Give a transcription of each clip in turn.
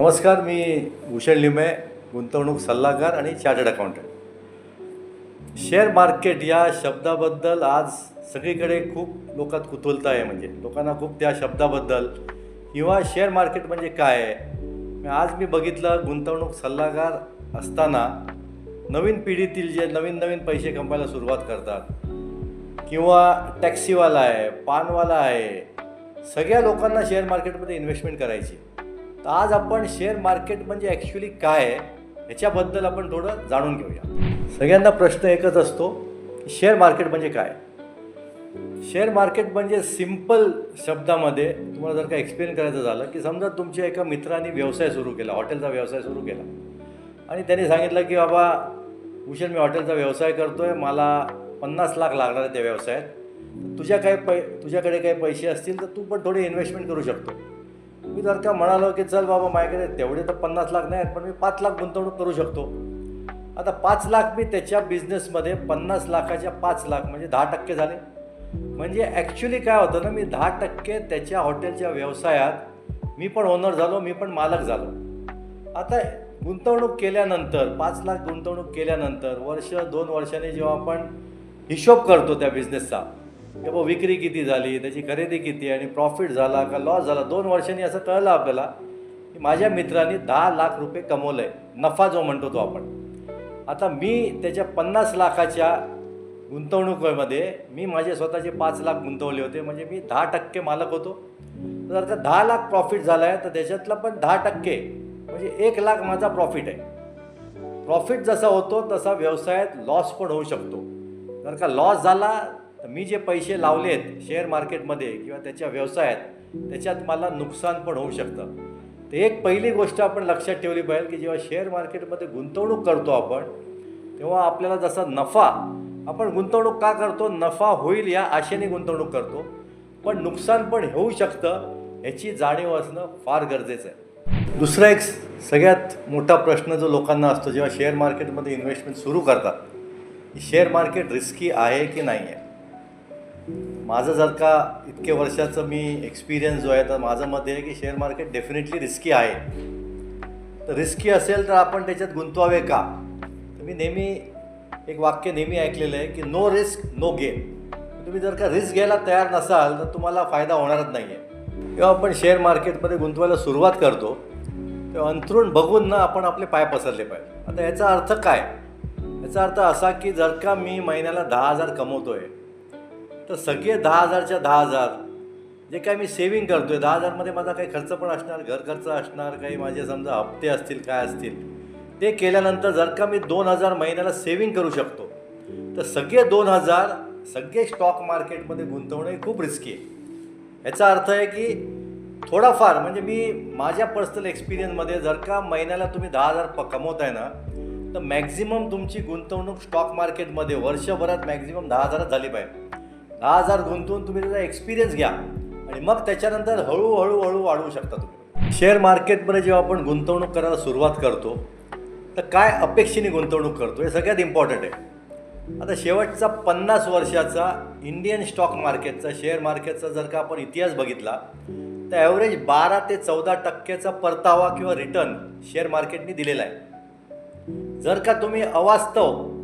नमस्कार मी भूषण लिमे गुंतवणूक सल्लागार आणि चार्टर्ड अकाउंटंट. शेअर मार्केट या शब्दाबद्दल आज सगळीकडे खूप लोकात कुतूहलता आहे म्हणजे. लोकांना खूप त्या शब्दाबद्दल. किंवा शेअर मार्केट म्हणजे काय आहे? आज मी बघितलं गुंतवणूक सल्लागार असताना नवीन पिढीतील जे नवीन नवीन पैसे कमवायला सुरुवात करतात. किंवा टॅक्सीवाला आहे पानवाला आहे सगळ्या लोकांना शेअर मार्केटमध्ये इन्व्हेस्टमेंट करायची. तर आज आपण शेअर मार्केट म्हणजे ॲक्च्युली काय आहे ह्याच्याबद्दल आपण थोडं जाणून घेऊया. सगळ्यांना प्रश्न एकच असतो की शेअर मार्केट म्हणजे काय? शेअर मार्केट म्हणजे सिंपल शब्दामध्ये तुम्हाला जर का एक्सप्लेन करायचं झालं की समजा तुमच्या एका मित्राने व्यवसाय सुरू केला हॉटेलचा व्यवसाय सुरू केला. आणि त्यांनी सांगितलं की बाबा भूषण मी हॉटेलचा व्यवसाय करतो आहे मला पन्नास लाख लागणार आहे त्या व्यवसायात. तुझ्या काही पै तुझ्याकडे काही पैसे असतील तर तू पण थोडी इन्व्हेस्टमेंट करू शकतो. मी जर का म्हणालो की चल बाबा माझ्याकडे तेवढे तर पन्नास लाख नाही आहेत पण मी पाच लाख गुंतवणूक करू शकतो. आता पाच लाख मी त्याच्या बिझनेसमध्ये पन्नास लाखाच्या पाच लाख म्हणजे दहा टक्के झाले. म्हणजे ॲक्च्युली काय होतं ना मी दहा टक्के त्याच्या हॉटेलच्या व्यवसायात मी पण ओनर झालो मी पण मालक झालो. आता गुंतवणूक केल्यानंतर पाच लाख गुंतवणूक केल्यानंतर वर्ष दोन वर्षांनी जेव्हा आपण हिशोब करतो त्या बिझनेसचा की बाबा विक्री किती झाली त्याची खरेदी किती आणि प्रॉफिट झाला का लॉस झाला? दोन वर्षांनी असं कळलं आपल्याला की माझ्या मित्रांनी दहा लाख रुपये कमवलं आहे नफा जो म्हणतो तो आपण. आता मी त्याच्या पन्नास लाखाच्या गुंतवणुकीमध्ये मी माझे स्वतःचे पाच लाख गुंतवले होते. म्हणजे मी दहा टक्के मालक होतो. जर का दहा लाख प्रॉफिट झाला आहे तर त्याच्यातला पण दहा टक्के म्हणजे एक लाख माझा प्रॉफिट आहे. प्रॉफिट जसा होतो तसा व्यवसायात लॉस पण होऊ शकतो. जर का लॉस झाला तर मी जे पैसे लावले आहेत शेअर मार्केटमध्ये किंवा त्याच्या व्यवसायात त्याच्यात मला नुकसान पण होऊ शकतं. तर एक पहिली गोष्ट आपण लक्षात ठेवली पाहिजे की जेव्हा शेअर मार्केटमध्ये गुंतवणूक करतो आपण तेव्हा आपल्याला जसा नफा आपण गुंतवणूक का करतो? नफा होईल या आशेने गुंतवणूक करतो. पण नुकसान पण होऊ शकतं ह्याची जाणीव असणं फार गरजेचं आहे. दुसरा एक सगळ्यात मोठा प्रश्न जो लोकांना असतो जेव्हा शेअर मार्केटमध्ये इन्व्हेस्टमेंट सुरू करतात शेअर मार्केट रिस्की आहे की नाही आहे माझं जर का इतके वर्षाचं मी एक्सपिरियन्स जो आहे तर माझं मत आहे की शेअर मार्केट डेफिनेटली रिस्की आहे. तर रिस्की असेल तर आपण त्याच्यात गुंतवावे का? तर मी नेहमी एक वाक्य नेहमी ऐकलेलं आहे की नो रिस्क नो गेन तुम्ही जर का रिस्क घ्यायला तयार नसाल तर तुम्हाला फायदा होणारच नाही आहे जेव्हा आपण शेअर मार्केटमध्ये गुंतवायला सुरुवात करतो तेव्हा अंथरूण बघून ना आपण आपले पाय पसरले पाहिजे आता याचा अर्थ काय? याचा अर्थ असा की जर का मी महिन्याला दहा हजार कमवतो आहे तर सगळे दहा हजारच्या दहा हजार. जे काय मी सेविंग करतो आहे दहा हजारमध्ये माझा काही खर्च पण असणार घर खर्च असणार काही माझे समजा हप्ते असतील काय असतील ते केल्यानंतर जर का मी दोन हजार महिन्याला सेविंग करू शकतो तर सगळे दोन हजार सगळे स्टॉक मार्केटमध्ये गुंतवणं हे खूप रिस्की आहे. याचा अर्थ आहे की थोडाफार म्हणजे मी माझ्या पर्सनल एक्सपिरियन्समध्ये जर का महिन्याला तुम्ही दहा हजार प कमवताय ना तर मॅक्झिमम तुमची गुंतवणूक स्टॉक मार्केटमध्ये वर्षभरात मॅक्झिमम दहा हजारच झाली पाहिजे. दहा हजार गुंतवून तुम्ही त्याचा एक्सपिरियन्स घ्या. आणि मग त्याच्यानंतर हळूहळू हळू वाढवू शकता तुम्ही. शेअर मार्केटमध्ये जेव्हा आपण गुंतवणूक करायला सुरुवात करतो तर काय अपेक्षेने गुंतवणूक करतो हे सगळ्यात इम्पॉर्टंट आहे. आता शेवटचा पन्नास वर्षाचा इंडियन स्टॉक मार्केटचा शेअर मार्केटचा जर का आपण इतिहास बघितला तर ॲव्हरेज बारा ते चौदा टक्क्याचा परतावा किंवा रिटर्न शेअर मार्केटने दिलेला आहे. जर का तुम्ही अवास्तव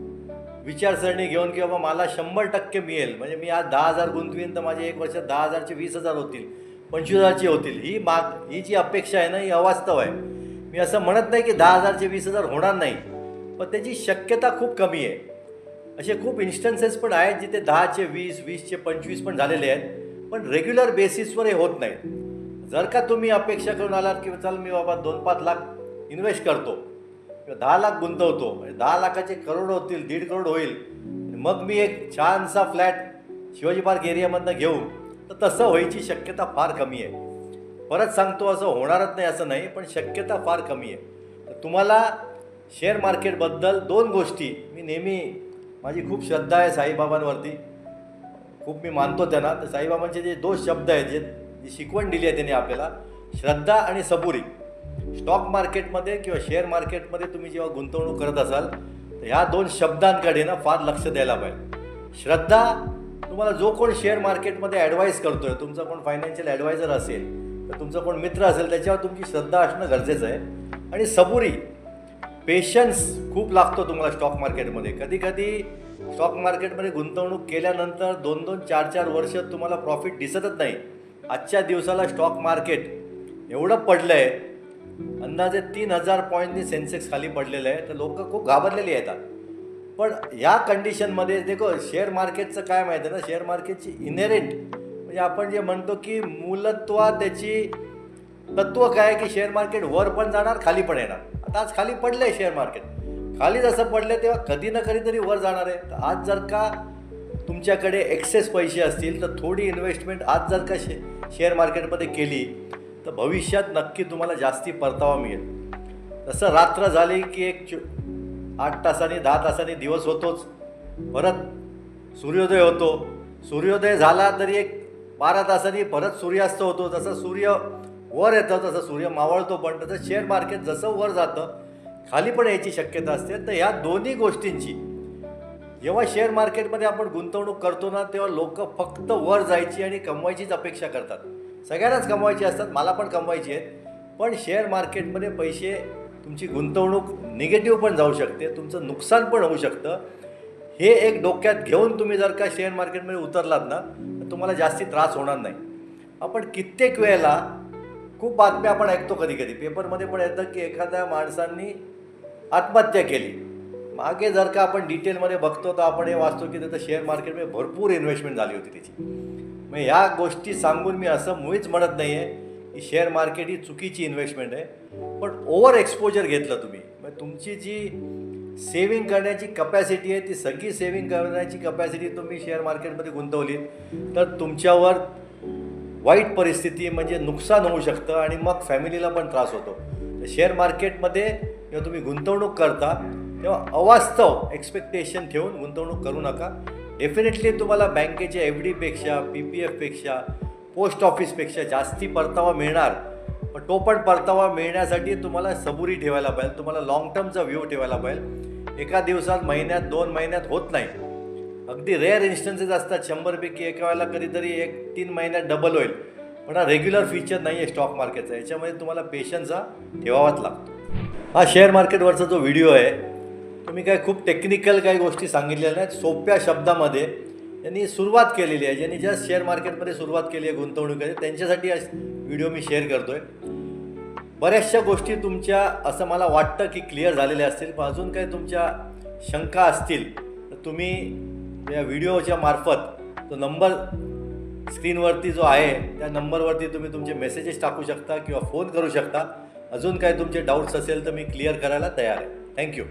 विचारसरणी घेऊन की बाबा मला शंभर टक्के मिळेल. म्हणजे मी आज दहा हजार गुंतवीन तर माझे एक वर्षात दहा हजारचे वीस हजार होतील पंचवीस हजारचे होतील. ही माग ही जी अपेक्षा आहे ना ही अवास्तव आहे. मी असं म्हणत नाही की दहा हजारचे वीस हजार होणार नाही पण त्याची शक्यता खूप कमी आहे. असे खूप इन्स्टन्सेस पण आहेत जिथे दहाचे वीस वीसचे पंचवीस पण झालेले आहेत पण रेग्युलर बेसिसवर हे होत नाही जर का तुम्ही अपेक्षा करून आलात की चल मी बाबा दोन पाच लाख इन्व्हेस्ट करतो किंवा दहा लाख गुंतवतो म्हणजे दहा लाखाचे करोड होतील दीड करोड होईल. मग मी एक छानसा फ्लॅट शिवाजी पार्क एरियामधनं घेऊ तर तसं व्हायची शक्यता फार कमी आहे. परत सांगतो असं होणारच नाही असं नाही पण शक्यता फार कमी आहे. तर तुम्हाला शेअर मार्केटबद्दल दोन गोष्टी मी नेहमी माझी खूप श्रद्धा आहे साईबाबांवरती. खूप मी मानतो त्यांना. तर साईबाबांचे जे दोन शब्द आहेत जे शिकवण दिली आहे त्यांनी आपल्याला श्रद्धा आणि सबुरी. स्टॉक मार्केटमध्ये किंवा शेअर मार्केटमध्ये तुम्ही जेव्हा गुंतवणूक करत असाल तर ह्या दोन शब्दांकडे ना फार लक्ष द्यायला पाहिजे. श्रद्धा तुम्हाला जो कोण शेअर मार्केटमध्ये ॲडवाईस करतोय तुमचा कोण फायनान्शियल ॲडवायझर असेल तर तुमचा कोण मित्र असेल त्याच्यावर तुमची श्रद्धा असणं गरजेचं आहे. आणि सबुरी पेशन्स खूप लागतो तुम्हाला स्टॉक मार्केटमध्ये. कधी कधी स्टॉक मार्केटमध्ये गुंतवणूक केल्यानंतर दोन दोन चार चार वर्ष तुम्हाला प्रॉफिट दिसतच नाही. आजच्या दिवसाला स्टॉक मार्केट एवढं पडलं आहे अंदाजे तीन हजार पॉईंटनी सेन्सेक्स खाली पडलेलं आहे तर लोक खूप घाबरलेली येतात. पण या कंडिशनमध्ये देखो शेअर मार्केटचं काय माहिती आहे ना? शेअर मार्केटची इनेरेंट म्हणजे आपण जे म्हणतो की मूलत्वा त्याची तत्व काय की शेअर मार्केट वर पण जाणार खाली पण येणार? आता आज खाली पडलं आहे शेअर मार्केट खाली जसं पडलं तेव्हा कधी ना कधीतरी वर जाणार आहे. तर आज जर का तुमच्याकडे एक्सेस पैसे असतील तर थोडी इन्व्हेस्टमेंट आज जर का शे शेअर मार्केटमध्ये केली तर भविष्यात नक्की तुम्हाला जास्ती परतावा मिळेल. तसं रात्र झाली की एक चो आठ तासाने दहा तासांनी दिवस होतोच. परत सूर्योदय होतो. सूर्योदय झाला तरी एक बारा तासांनी परत सूर्यास्त होतो. जसं सूर्य वर येतं तसं सूर्य मावळतो. पण तसं शेअर मार्केट जसं वर जातं खाली पण यायची शक्यता असते. तर ह्या दोन्ही गोष्टींची जेव्हा शेअर मार्केटमध्ये आपण गुंतवणूक करतो ना तेव्हा लोक फक्त वर जायची आणि कमवायचीच अपेक्षा करतात. सगळ्यांनाच कमवायचे असतात मला पण कमवायचे आहेत. पण शेअर मार्केटमध्ये पैसे तुमची गुंतवणूक निगेटिव्ह पण जाऊ शकते तुमचं नुकसान पण होऊ शकतं. हे एक डोक्यात घेऊन तुम्ही जर का शेअर मार्केटमध्ये उतरलात ना तर तुम्हाला जास्ती त्रास होणार नाही. आपण कित्येक वेळेला खूप बातम्या आपण ऐकतो कधी कधी पेपरमध्ये पण येतं की एखाद्या माणसांनी आत्महत्या केली. मागे जर का आपण डिटेलमध्ये बघतो तर आपण हे वाचतो की त्याचं शेअर मार्केटमध्ये भरपूर इन्व्हेस्टमेंट झाली होती त्याची. मग ह्या गोष्टी सांगून मी असं मुळीच म्हणत नाही आहे की शेअर मार्केट ही चुकीची इन्व्हेस्टमेंट आहे. पण ओव्हर एक्सपोजर घेतलं तुम्ही. मग तुमची जी सेविंग करण्याची कपॅसिटी आहे ती सगळी सेविंग करण्याची कपॅसिटी तुम्ही शेअर मार्केटमध्ये गुंतवली तर तुमच्यावर वाईट परिस्थिती म्हणजे नुकसान होऊ शकतं आणि मग फॅमिलीला पण त्रास होतो. तर शेअर मार्केटमध्ये जेव्हा तुम्ही गुंतवणूक करता तेव्हा अवास्तव एक्सपेक्टेशन ठेवून गुंतवणूक करू नका. डेफिनेटली तुम्हाला बँकेच्या एफ डीपेक्षा पी पी एफपेक्षा पोस्ट ऑफिसपेक्षा जास्ती परतावा मिळणार. पण तो पण परतावा मिळण्यासाठी तुम्हाला सबुरी ठेवायला पाहिजे. तुम्हाला लाँग टर्मचा व्ह्यू ठेवायला पाहिजे. एका दिवसात महिन्यात दोन महिन्यात होत नाही. अगदी रेअर इन्स्टन्सेस असतात. शंभरपैकी एका वेळेला कधीतरी एक तीन महिन्यात डबल होईल. पण हा रेग्युलर फीचर नाही आहे स्टॉक मार्केटचा याच्यामध्ये तुम्हाला पेशन्स हा ठेवावाच लागतो. हा शेअर मार्केटवरचा जो व्हिडिओ आहे तुम्ही काय खूप टेक्निकल काही गोष्टी सांगितलेल्या नाहीत. सोप्या शब्दामध्ये यांनी सुरुवात केलेली आहे. ज्यांनी जस्ट शेअर मार्केटमध्ये सुरुवात केली आहे गुंतवणुकीमध्ये त्यांच्यासाठी व्हिडिओ मी शेअर करतो आहे बऱ्याचशा गोष्टी तुमच्या असं मला वाटतं की क्लिअर झालेल्या असतील. पण अजून काही तुमच्या शंका असतील तर तुम्ही या व्हिडिओच्या मार्फत तो नंबर स्क्रीनवरती जो आहे त्या नंबरवरती तुम्ही तुमचे मेसेजेस टाकू शकता किंवा फोन करू शकता. अजून काही तुमचे डाऊट्स असेल तर मी क्लिअर करायला तयार आहे. थँक्यू